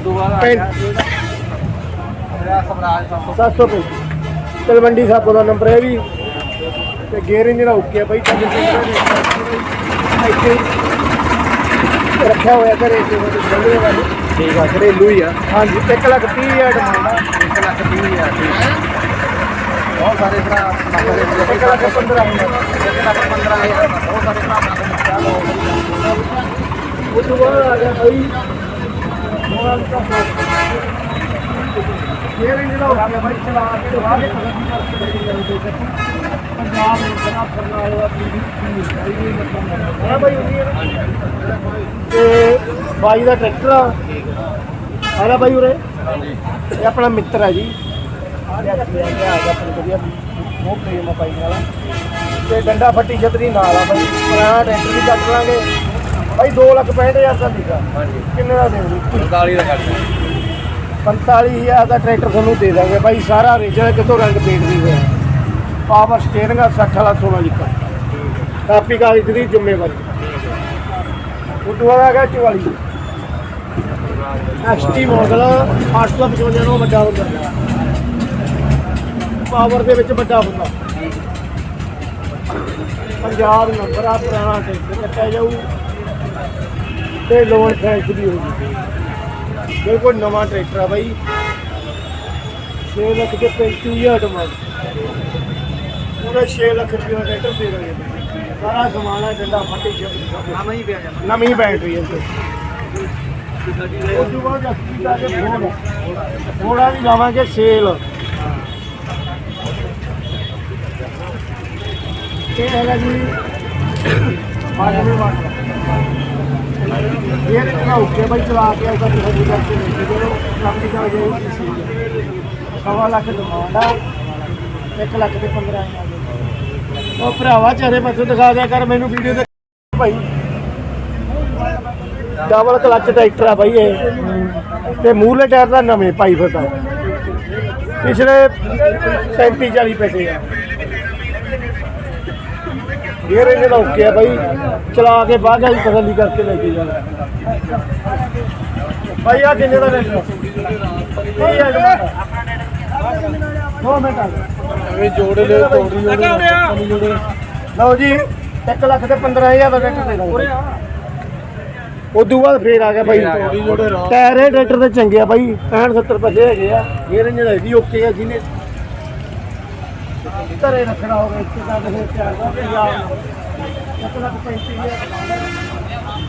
ਉਦੋਂ ਬਾਅਦ ਆ ਗਿਆ ਇਹਦਾ ਮੇਰਾ ਸਵਰਾਜ ਸਾਹਿਬ 700 ਰੁਪਏ ਤਲਵੰਡੀ ਸਾਬੋ ਦਾ ਨੰਬਰ ਹੈ ਵੀ ਤੇ ਗੇਅਰ ਇੰਜਨ ਦਾ ਓਕੇ ਆ ਬਾਈ ਤਾਂ ਜਿੱਥੇ ਇੱਥੇ ਹੀ ਰੱਖਿਆ ਹੋਇਆ ਘਰੇ ਤੇ ਉਹ ਚੱਲਦੇ ਵਾਲੀ ਠੀਕ ਆ ਘਰੇਲੂ ਹੀ ਆ ਹਾਂਜੀ 1 ਲੱਖ 30 ਹਜ਼ਾਰ ਡਿਮਾਂਡ ਆ 1 ਲੱਖ 30 ਹਜ਼ਾਰ ਠੀਕ ਆ ਬਹੁਤ ਸਾਰੇ ਭਰਾ ਮੰਗਦੇ ਨੇ 1 ਲੱਖ 15 ਹਜ਼ਾਰ 1 ਲੱਖ 15 ਹਜ਼ਾਰ ਬਹੁਤ ਸਾਰੇ ਭਰਾ ਮੰਗਦੇ ਨੇ ਉਹ ਤੋਂ ਬਾਅਦ ਆ ਗਿਆ ਬਾਈ ਮੋਬਾਈਲ ਦਾ ਗੇਅਰ ਇੰਜਨ ਦਾ ਓਕੇ ਆ ਬਾਈ ਚਲਾ ਕੇ ਦਿਖਾ ਦੇ ਪੰਜਾਬ ਨੂੰ ਬਣਾ ਫਰਨਾਲ ਦਾ ਹਾਂ ਬਾਈ ਉਹਦੀ ਹੈ? ਤੇ ਬਾਈ ਦਾ ਟਰੈਕਟਰ ਆ। ਆਲਾ ਬਾਈ ਉਰੇ। ਇਹ ਆਪਣਾ ਮਿੱਤਰ ਹੈ ਜੀ। ਆ ਗਿਆ ਆ ਗਿਆ ਆਪਣੀ ਵਧੀਆ ਬਹੁਤ ਪ੍ਰੇਮ ਆ ਬਾਈ ਨਾਲ ਤੇ ਡੰਡਾ ਫੱਟੀ ਛਤਰੀ ਨਾਲ ਆ ਬਾਈ। ਪੁਰਾਣਾ ਟਰੈਕਟਰ ਵੀ ਕੱਟ ਲਾਂਗੇ। ਬਾਈ 2 ਲੱਖ 65000 ਦਾ ਲਿਖਾ ਹਾਂਜੀ। ਕਿੰਨੇ ਦਾ ਦੇਣਗੇ 45 ਦਾ ਕੱਢ 45000 ਦਾ ਟਰੈਕਟਰ ਤੁਹਾਨੂੰ ਦੇ ਦਾਂਗੇ ਬਾਈ ਸਾਰਾ ਰੀਜਨ ਕਿਤੋਂ ਰੰਗ ਪੇਂਟ ਨਹੀਂ ਹੋਇਆ। ਪਾਵਰ ਸਟੀਅਰਿੰਗ ਆ 60 ਵਾਲਾ ਸੋਨਾ ਲਿਖਾ ਕਾਪੀ ਕਾਗਜ਼ ਦੀ ਜ਼ਿੰਮੇਵਾਰੀ। ਉਦੋਂ ਆ ਗਿਆ 44 ਐਕਸਟੀ ਮਾਡਲ 855 ਨੂੰ ਵੱਡਾ ਹੁੰਦਾ ਪਾਵਰ ਦੇ ਵਿੱਚ ਵੱਡਾ ਹੁੰਦਾ ਪੰਜਾਬ ਨੰਬਰ ਆ ਪੁਰਾਣਾ ਟਰੈਕਟਰ। ਕੱਟਿਆ ਜਾਊ ਤੇ ਲੋਨ ਫੈਂਸ ਵੀ ਹੋਊਗੀ ਬਿਲਕੁਲ ਨਵਾਂ ਟਰੈਕਟਰ ਆ ਬਾਈ। 6 ਲੱਖ ਦੇ 35000 ਡਿਮਾਂਡ ਪੂਰੇ 6 ਲੱਖ ਰੁਪਏ ਦਾ ਟਰੈਕਟਰ ਦੇ ਬਾਈ। ਸਾਰਾ ਸਮਾਨ ਹੈ ਡੰਡਾ ਫੱਟੀ ਨਾਮ ਹੀ ਪਿਆ ਜਾਂਦਾ। ਨਵੀਂ ਬੈਟਰੀ ਹੈ ਤੇ ਉਸ ਤੋਂ ਬਾਅਦ ਅਸੀਂ ਦਾ ਕੇ ਫੋਨ ਫੋਨਾ ਵੀ ਲਾਵਾਂਗੇ ਸੇਲ ਇਹ ਹੈਗਾ ਜੀ। ਮਾਡਲ ਮਾਡਲ ਇਹ ਰਿਕਣਾ ਉੱਕੇ ਬਾਈ ਚਲਾ ਕੇ ਆਉਂਦਾ ਤੁਸੀਂ ਕਰਕੇ ਲੈ ਜਾਓ ਕੰਮ ਦੀ ਕਰ ਜਾਓ ਸਵਾ ਲੱਖ ਡਿਮਾਂਡ 1 ਲੱਖ ਦੇ 15 ਹਜ਼ਾਰ। ਉਹ ਭਰਾਵਾ, ਚਾਰੇ ਪਾਸੇ ਦਿਖਾ ਦਿਆ ਕਰ, ਮੈਨੂੰ ਵੀਡੀਓ ਤੇ ਭਾਈ। ਡਬਲ ਕਲਚ ਟਰੈਕਟਰ ਆ ਬਾਈ ਇਹ। ਤੇ ਮੂਹਰਲੇ ਟਾਇਰ ਦਾ ਨਵੇਂ ਪਾਈ ਫਿਰਦਾ। ਪਿਛਲੇ 35 40 ਪੈਸੇ ਆ। ਇਹਦੇ ਦਾ ਓਕੇ ਆ ਬਾਈ। ਚਲਾ ਕੇ ਬਾਗਾ ਹੀ ਤਸੱਲੀ ਕਰਕੇ ਲੈ ਕੇ ਜਾਣਾ ਬਾਈ ਆ ਕਿੰਨੇ ਦਾ ਰੇਟ ਇਹ ਹੈ ਦੋ ਮਿੰਟ ਆ। ਗਏ। ਇਹ ਜੋੜੇ ਲੈ ਤੋੜੀ ਜੋੜੇ ਲਓ ਜੀ 1 ਲੱਖ ਤੇ 15000 ਦਾ ਟਰੈਕਟਰ ਦੇ ਦਾਂਗੇ ਉਦੋਂ ਬਾਅਦ ਫੇਰ ਆ ਗਿਆ ਬਾਈ। ਟਾਇਰ ਇਹ ਟਰੈਕਟਰ ਦੇ ਚੰਗੇ ਆ ਬਾਈ। 65 70 ਪੈਸੇ ਹੈਗੇ ਆ। ਇਹ ਰੰਜ ਦਾ ਵੀ ਓਕੇ ਆ ਜਿਹਨੇ ਘਰੇ ਰੱਖਣਾ ਹੋਵੇ, ਇੱਥੇ ਦਾ ਫਿਰ ਤਿਆਰ ਦਾ ਤੇ ਯਾਰ 1 ਲੱਖ 35000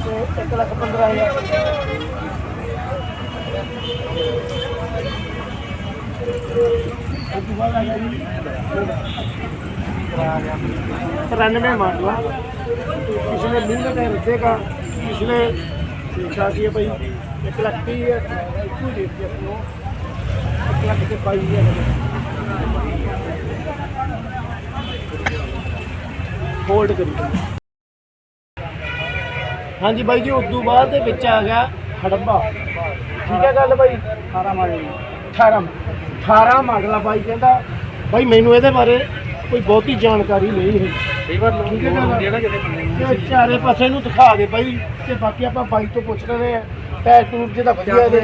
ਤੇ 1 ਲੱਖ 15000 ਉਦੋਂ ਬਾਅਦ ਆ ਗਿਆ ਜੀ 93 ਮਾਡਲ ਆ ਪਿਛਲੇ ਮੀਂਹ ਦਾ ਟਾਈਮ ਰੱਖੇਗਾ ਪਿਛਲੇ ਠੀਕ ਠਾਕ ਹੀ ਹੈ ਭਾਈ 1 ਲੱਖ ਤੀਹ ਹੈ ਇੱਕੋ ਰੇਟ ਹੈ ਆਪਣੋ 1 ਲੱਖ ਤੇ ਪਾਈ ਹੈ ਹੋਲਡ ਕਰੀ। ਹਾਂਜੀ ਬਾਈ ਜੀ ਉਦੋਂ ਬਾਅਦ ਦੇ ਵਿੱਚ ਆ ਗਿਆ ਹੜੱਬਾ ਠੀਕ ਹੈ ਗੱਲ ਬਾਈ? 18 ਮਾਡਲ 18 18 ਮਾਡਲ। ਆ ਬਾਈ ਕਹਿੰਦਾ। ਬਾਈ ਮੈਨੂੰ ਇਹਦੇ ਬਾਰੇ ਕੋਈ ਬਹੁਤੀ ਜਾਣਕਾਰੀ ਨਹੀਂ ਹੈ ਕਈ ਵਾਰ ਲੋਕ ਠੀਕ ਹੈ ਗੱਲ। ਹੁੰਦੇ ਆ ਨਾ ਜਿਹੜੇ ਬੰਦੇ ਤੇ ਚਾਰੇ ਪਾਸੇ ਨੂੰ ਦਿਖਾ ਦੇ ਬਾਈ। ਤੇ ਬਾਕੀ ਆਪਾਂ ਬਾਈ ਤੋਂ ਪੁੱਛ ਰਹੇ ਆ। ਟੂਰ ਜਿਹਦਾ ਵਧੀਆ ਇਹਦੇ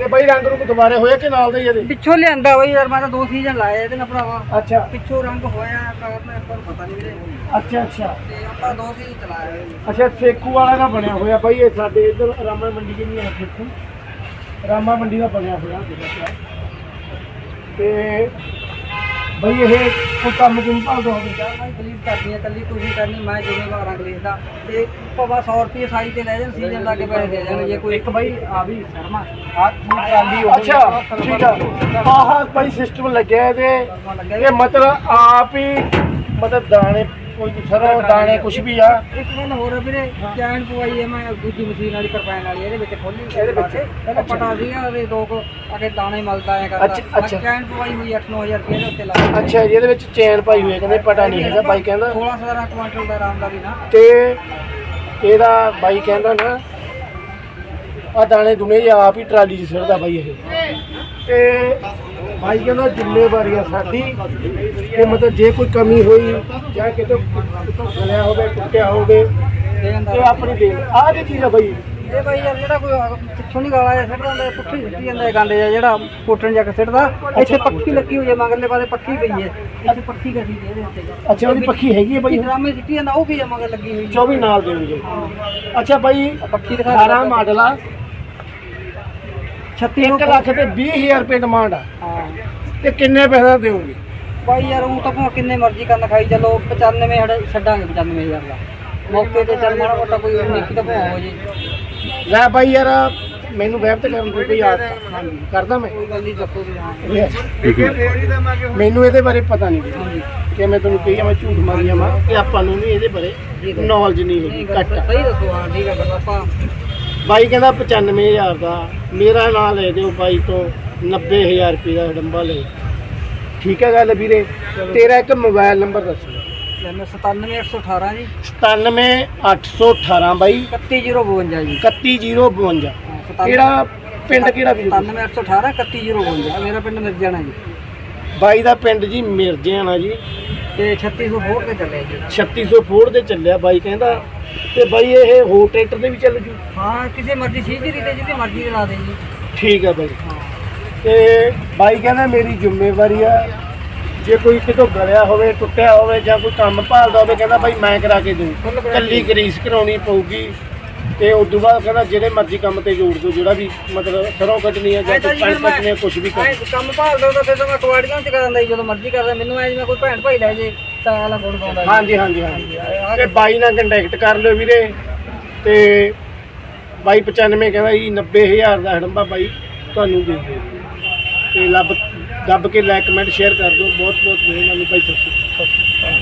ਤੇ ਬਾਈ ਰੰਗ ਰੂਪ ਦੁਬਾਰੇ ਹੋਇਆ ਕਿ ਨਾਲ ਦੇ ਹੀ ਇਹਦੇ? ਪਿੱਛੋਂ ਲਿਆਂਦਾ ਬਈ ਯਾਰ ਮੈਂ ਤਾਂ ਦੋ ਸੀਜ਼ਨ ਲਾਏ ਇਹਦੇ ਨਾਲ ਭਰਾਵਾ। ਅੱਛਾ। ਪਿੱਛੋਂ ਰੰਗ ਹੋਇਆ ਕਾਰਨ ਆਪਾਂ ਨੂੰ ਪਤਾ ਨਹੀਂ ਵੀਰੇ ਅੱਛਾ ਅੱਛਾ। ਤੇ ਆਪਾਂ ਦੋ ਸੀਜ਼ਨ ਨੇ। ਅੱਛਾ ਸੇਖੂ ਵਾਲਾ ਦਾ ਬਣਿਆ ਹੋਇਆ ਬਾਈ ਇਹ ਸਾਡੇ ਇੱਧਰ ਰਾਮਾ ਮੰਡੀ ਕੇ ਨਹੀਂ ਆ ਸੇਖੂ ਰਾਮਾ ਮੰਡੀ ਦਾ ਬਣਿਆ ਹੋਇਆ ਤੇ ਬਾਈ ਇਹ ਕੋਈ ਕੰਮ ਕੁਮ ਭਾਲਦਾ ਹੋਵੇ ਯਾਰ ਮੈਂ ਬਲੀਵ ਕਰਦੀ ਆ ਕੱਲੀ ਤੁਸੀਂ ਕਰਨੀ ਮੈਂ ਜ਼ਿੰਮੇਵਾਰ ਰੰਗ ਲਿਖਦਾ ਤੇ ਪਵਾ 100 ਰੁਪਏ ਸਾਈ ਤੇ ਲੈ ਜਾਣ ਸੀਜ਼ਨ ਲਾ ਕੇ ਪੈਸੇ ਦੇ ਜਾਣ ਜੇ ਕੋਈ ਇੱਕ ਬਾਈ ਆ ਵੀ ਸ਼ਰਮਾ। ਆ ਟਰਾਲੀ ਹੋ ਅੱਛਾ ਠੀਕ ਆ। ਆਹ ਭਾਈ ਸਿਸਟਮ ਲੱਗਿਆ ਇਹਦੇ। ਇਹ ਮਤਲਬ ਆਪ ਹੀ ਮਤਲਬ ਦਾਣੇ ਕੋਈ ਸਰੋਂ ਦਾਣੇ ਕੁਝ ਵੀ ਆ। ਇੱਕ ਗੱਲ ਹੋਰ ਆ ਵੀਰੇ ਚੈਨ ਪਵਾਈ ਹੈ ਮੈਂ ਦੂਜੀ ਮਸ਼ੀਨ ਵਾਲੀ ਕਰਪੈਨ ਵਾਲੀ ਇਹਦੇ ਵਿੱਚ ਖੋਲੀ ਇਹਦੇ ਵਿੱਚ? ਇਹਦਾ ਪਟਾ ਸੀਗਾ ਉਹਦੇ ਦੋ ਕੁ ਅਗੇ ਦਾਣੇ ਮਲਦਾ ਐ ਕਰਦਾ। ਅੱਛਾ, ਅੱਛਾ। ਮੈਂ ਚੈਨ ਪਵਾਈ ਹੋਈ 8-9000 ਰੁਪਏ ਦੇ ਉੱਤੇ ਲਾ ਅੱਛਾ ਜੀ ਇਹਦੇ ਵਿੱਚ ਚੈਨ ਪਾਈ ਹੋਈ ਹੈ ਕਹਿੰਦੇ ਪਤਾ ਨਹੀਂ ਹੈਗਾ ਬਾਈ ਕਹਿੰਦਾ। 16-17 ਕੁਆਂਟਲ ਦਾ ਆਰਾਮ ਦਾ ਵੀ ਨਾ। ਤੇ ਇਹਦਾ ਬਾਈ ਕਹਿੰਦਾ ਨਾ ਆ ਦਾਣੇ ਦੁਨੇ ਆਪ ਹੀ ਟਰਾਲੀ 'ਚ ਸਿਰਦਾ ਬਾਈ ਇਹ। ਤੇ ਬਾਈ ਕਹਿੰਦਾ ਜ਼ਿੰਮੇਵਾਰੀ ਆ ਸਾਡੀ ਕਿ ਮਤਲਬ ਜੇ ਕੋਈ ਕਮੀ ਹੋਈ ਜਾਂ ਕਿਤੇ ਗਲਿਆ ਹੋਵੇ ਟੁੱਟਿਆ ਹੋਵੇ ਜਾਂਦਾ ਤੇ ਆਪਣੀ ਦੇ ਆਹ ਦੀ ਚੀਜ਼ ਆ ਬਾਈ। ਇਹ ਬਾਈ ਯਾਰ ਜਿਹੜਾ ਕੋਈ ਪਿੱਛੋਂ ਨਹੀਂ ਗਾਲਾ ਜਿਹਾ ਸਿੱਟ ਇਹ ਪੁੱਠੀ ਸਿੱਟੀ ਜਾਂਦਾ ਗਾਂਡੇ ਜਿਹਾ ਜਿਹੜਾ ਕੋਟਣ ਜਾ ਕੇ ਸਿੱਟਦਾ ਇੱਥੇ ਪੱਖੀ ਲੱਗੀ ਹੋਈ ਹੈ ਮਗਰਲੇ ਪਾਸੇ ਪੱਖੀ ਪਈ ਹੈ ਇੱਥੇ ਪੱਖੀ ਕਰੀ ਦੀ ਇਹਦੇ ਉੱਤੇ। ਅੱਛਾ ਉਹਦੀ ਪੱਖੀ ਹੈਗੀ ਹੈ ਬਾਈ। ਡਰਾਮੇ ਸਿੱਟੀ ਜਾਂਦਾ ਉਹ ਵੀ ਹੈ ਮਗਰ ਲੱਗੀ ਹੋਈ 24 ਨਾਲ ਦੇਣਗੇ ਅੱਛਾ ਬਾਈ ਪੱਖੀ ਦਿਖਾ 18 ਮਾਡਲ ਆ। 36 1 ਲੱਖ ਤੇ 20000 ਰੁਪਏ ਡਿਮਾਂਡ ਆ। ਹਾਂ। ਤੇ ਕਿੰਨੇ ਪੈਸੇ ਦੇਵੋਗੇ ਬਾਈ ਯਾਰ ਉਹ ਤਾਂ ਭਾਵੇਂ ਕਿੰਨੇ ਮਰਜ਼ੀ ਕਰਨ ਖਾਈ ਚਲੋ 95 ਛੱਡ- ਛੱਡਾਂਗੇ 95000 ਦਾ। ਮੌਕੇ ਤੇ ਚੱਲ ਮਾੜਾ ਮੋਟਾ ਕੋਈ ਨਿੱਕੀ ਤਾਂ ਭਾਵੇਂ ਹੋ ਜੇ। ਲੈ ਬਾਈ ਯਾਰ ਮੈਨੂੰ ਵੈਬ ਤੇ ਕਰਨ ਦੀ ਕੋਈ ਆਦਤ ਆ। ਕਰਦਾ ਮੈਂ? ਕੋਈ ਗੱਲ ਨਹੀਂ ਦੱਸੋ ਵੀ ਹਾਂ। ਮੈਨੂੰ ਇਹਦੇ ਬਾਰੇ ਪਤਾ ਨਹੀਂ ਕਿ ਮੈਂ ਤੁਹਾਨੂੰ ਕਹੀ ਮੈਂ ਝੂਠ ਮਾਰੀ ਜਾਵਾਂ। ਕਿ ਆਪਾਂ ਨੂੰ ਨਹੀਂ ਇਹਦੇ ਬਾਰੇ ਨੌਲੇਜ ਨਹੀਂ ਹੈਗੀ ਘੱਟ ਆ। ਸਹੀ ਦੱਸੋ ਹਾਂ ਠੀਕ ਹੈ ਫਿਰ ਆਪਾਂ ਬਾਈ ਕਹਿੰਦਾ 95000 ਦਾ। ਮੇਰਾ ਨਾਂ ਲੈ ਦਿਓ ਬਾਈ ਤੋਂ 90000 ਰੁਪਏ ਦਾ ਡੰਬਾ ਲੈ। ਠੀਕ ਹੈ ਗੱਲ ਵੀਰੇ। ਤੇਰਾ ਇੱਕ ਮੋਬਾਈਲ ਨੰਬਰ ਦੱਸੋ। ਲੈਣਾ 97818 ਜੀ। 97818 ਬਾਈ। 31052 ਜੀ। 31052 ਹਾਂ, ਕਿਹੜਾ ਪਿੰਡ ਕਿਹੜਾ ਵੀਰੇ? 97818 31052 ਮੇਰਾ ਪਿੰਡ ਮਿਰਜਾਣਾ ਜੀ। ਬਾਈ ਦਾ ਪਿੰਡ ਜੀ ਮਿਰਜਿਆਣਾ ਜੀ। ਤੇ 3600 ਫੋਰ ਤੇ ਚੱਲੇ ਜੀ। 3600 ਫੋੜ ਦੇ ਚੱਲਿਆ ਬਾਈ ਕਹਿੰਦਾ। ਤੇ ਬਾਈ ਇਹ ਹੋ ਟਰੈਕਟਰ ਦੇ ਵੀ ਚੱਲ ਜੂ? ਹਾਂ ਕਿਸੇ ਮਰਜ਼ੀ ਦੀ ਤੇ ਜਿੱਤੇ ਮਰਜ਼ੀ ਲਾ ਦੇ ਜੀ। ਠੀਕ ਹੈ ਬਾਈ। ਹਾਂ। ਤੇ ਬਾਈ ਕਹਿੰਦਾ ਮੇਰੀ ਜ਼ਿੰਮੇਵਾਰੀ ਆ ਜੇ ਕੋਈ ਕਿਤੋਂ ਗਲਿਆ ਹੋਵੇ ਟੁੱਟਿਆ ਹੋਵੇ ਜਾਂ ਕੋਈ ਕੰਮ ਭਾਲਦਾ ਹੋਵੇ ਕਹਿੰਦਾ ਬਾਈ ਮੈਂ ਕਰਾ ਕੇ ਦੂੰ। ਕੱਲੀ ਗਰੀਸ ਕਰਾਉਣੀ ਪਊਗੀ ਤੇ ਉਸ ਤੋਂ ਬਾਅਦ ਕਹਿੰਦਾ ਜਿਹੜੇ ਮਰਜ਼ੀ ਕੰਮ ਤੇ ਜੋੜ ਦੋ ਜਿਹੜਾ ਵੀ ਮਤਲਬ ਸਰੋਂ ਕੱਟਣੀ ਆ ਜਾਂ ਐਂ ਤਾਂ ਕੋਈ ਜੀ ਕਣਕ ਫਿਰ ਮੈਂ- ਕੱਟਣੀ ਆ ਕੁਝ ਵੀ ਕਰ। ਕੰਮ ਭਾਲਦਾ ਤਾਂ ਫਿਰ ਤਾਂ ਮੈਂ ਕਵਾੜੀਆਂ ਚ ਕਰਦਾ ਜਦੋਂ ਮਰਜ਼ੀ ਕਰਦਾ ਮੈਨੂੰ ਐ ਜਿਵੇਂ ਕੋਈ ਭੈਣ ਭਾਈ ਲੈ ਜੇ। ਤਾਂ ਆਲਾ ਗੁਣ ਗਾਉਂਦਾ ਜੀ। ਹਾਂਜੀ ਹਾਂਜੀ ਹਾਂਜੀ। ਆਹ ਤੇ ਬਾਈ ਨਾਲ ਕੰਟੈਕਟ ਕਰ ਲਿਓ ਵੀਰੇ। ਤੇ ਬਾਈ 95 ਕਹਿੰਦਾ ਜੀ 90000 ਦਾ ਹੜੰਬਾ ਬਾਈ, ਤੁਹਾਨੂੰ ਦੇ ਦਿਓ। ਤੇ ਲੱਭ, ਦੱਬ ਕੇ ਲਾਈਕ ਕਮੈਂਟ ਸ਼ੇਅਰ ਕਰ ਦਿਓ। ਬਹੁਤ ਬਹੁਤ ਮਿਹਰਬਾਨੀ ਬਾਈ, ਸਤਿ ਸ਼੍ਰੀ ਅਕਾਲ।